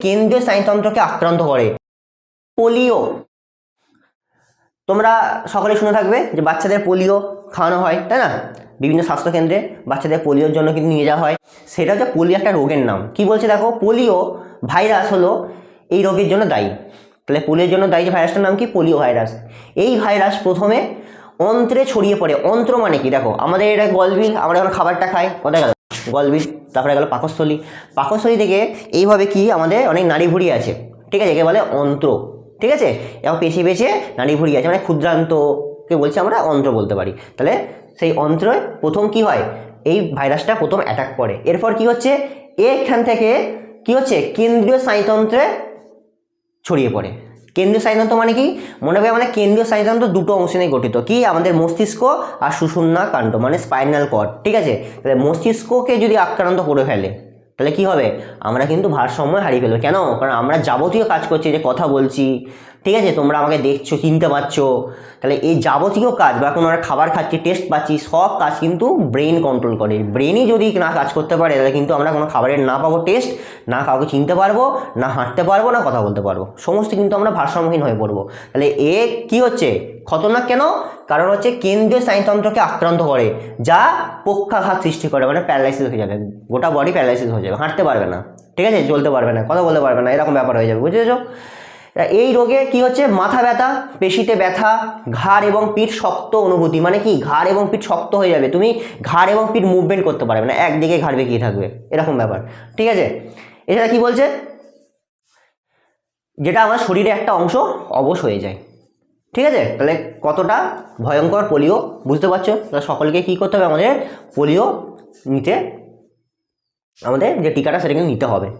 কেন্দ্রীয় স্নায়ুতন্ত্রকে আক্রান্ত করে। পোলিও। তোমরা সকলে শুনে থাকবে যে বাচ্চাদের পোলিও খাওয়ানো হয়, তাই না? বিভিন্ন স্বাস্থ্যকেন্দ্রে বাচ্চাদের পোলিওর জন্য কিন্তু নিয়ে যাওয়া হয়। সেটা হচ্ছে পোলিও একটা রোগের নাম। কি বলছে দেখো? পোলিও ভাইরাস হলো এই রোগের জন্য দায়ী। তাহলে পোলিওর জন্য দায়ী যে ভাইরাসটার নাম কি? Polio virus. এই ভাইরাস প্রথমে অন্ত্রে ছড়িয়ে পড়ে। অন্ত্র মানে কি? দেখো, আমাদের এটা গলবিল, আমরা যখন খাবারটা খাই, কোথায় গেল? গলবিল তারপরে গেল পাকস্থলী। পাকস্থলী থেকে এইভাবে কি আমাদের অনেক নাড়ি ভুড়ি আছে, ঠিক আছে? একে বলে অন্ত্র, ঠিক আছে? এবং পেছিয়ে পেছিয়ে নাড়ি ভুড়ি আছে মানে ক্ষুদ্রান্তকে বলছি আমরা অন্ত্র বলতে পারি। তাহলে সেই অন্ত্রে প্রথম কি হয়? এই ভাইরাসটা প্রথম অ্যাটাক করে। এরপর কি হচ্ছে? এখান থেকে কি হচ্ছে? কেন্দ্রীয় স্নায়ুতন্ত্রে ছড়িয়ে পড়ে। কেন্দ্রীয় স্নায়ুতন্ত্র মানে কি? মনে হবে আমাদের কেন্দ্রীয় স্নায়ুতন্ত্র দুটো অংশ নিয়ে গঠিত। কি? আমাদের মস্তিষ্ক আর সুষুম্না কাণ্ড মানে স্পাইনাল কর্ড ঠিক আছে? তাহলে মস্তিষ্ককে যদি আক্রান্ত করে ফেলে, তাহলে কি হবে? আমরা কিন্তু ভারসাম্য হারিয়ে ফেলব। কেন? কারণ আমরা যাবতীয় কাজ করছি যে কথা বলছি ঠিক আছে, তোমরা আমাকে দেখছ, চিনতে পারছ। তাহলে এই যাবতীয় কাজ বা কোনো আমরা খাবার খাচ্ছি টেস্ট পাচ্ছি, সব কাজ কিন্তু ব্রেন কন্ট্রোল করে। ব্রেনই যদি না কাজ করতে পারে, তাহলে কিন্তু আমরা কোনো খাবারের না পাবো টেস্ট না কাউকে চিনতে পারব, না হাঁটতে পারব, না কথা বলতে পারব। সমস্ত কিন্তু আমরা ভারসাম্যহীন হয়ে পড়ব। তাহলে এ কি হচ্ছে? খতরনাক কেন? কারণ হচ্ছে কেন্দ্রীয় স্নায়ুতন্ত্রকে আক্রান্ত করে, যা পক্ষাঘাত সৃষ্টি করে মানে প্যারালাইসিস হয়ে যাবে। গোটা বডি প্যারালাইসিস হয়ে যাবে, হাঁটতে পারবে না। ঠিক আছে, চলতে পারবে না, কথা বলতে পারবে না, এরকম ব্যাপার হয়ে যাবে, বুঝেছ? এই রোগে কি হচ্ছে? মাথা ব্যথা, পেশিতে ব্যথা, ঘাড় এবং পিঠ শক্ত অনুভূতি। মানে কি? ঘাড় এবং পিঠ শক্ত হয়ে যাবে। তুমি ঘাড় এবং পিঠ মুভমেন্ট করতে পারবে না। একদিকে ঘাড় বেঁকিয়ে থাকবে। এরকম ব্যাপার। ঠিক আছে? এছাড়া কি বলছে? যেটা আমার শরীরে একটা অংশ অবশ হয়ে যায়। ঠিক আছে? তাহলে কতটা ভয়ঙ্কর পোলিও? বুঝতে পারছ? তাহলে সকলকে কী করতে হবে? আমাদের পোলিও নিতে, আমাদের যে টিকাটা সেটা কিন্তু নিতে হবে।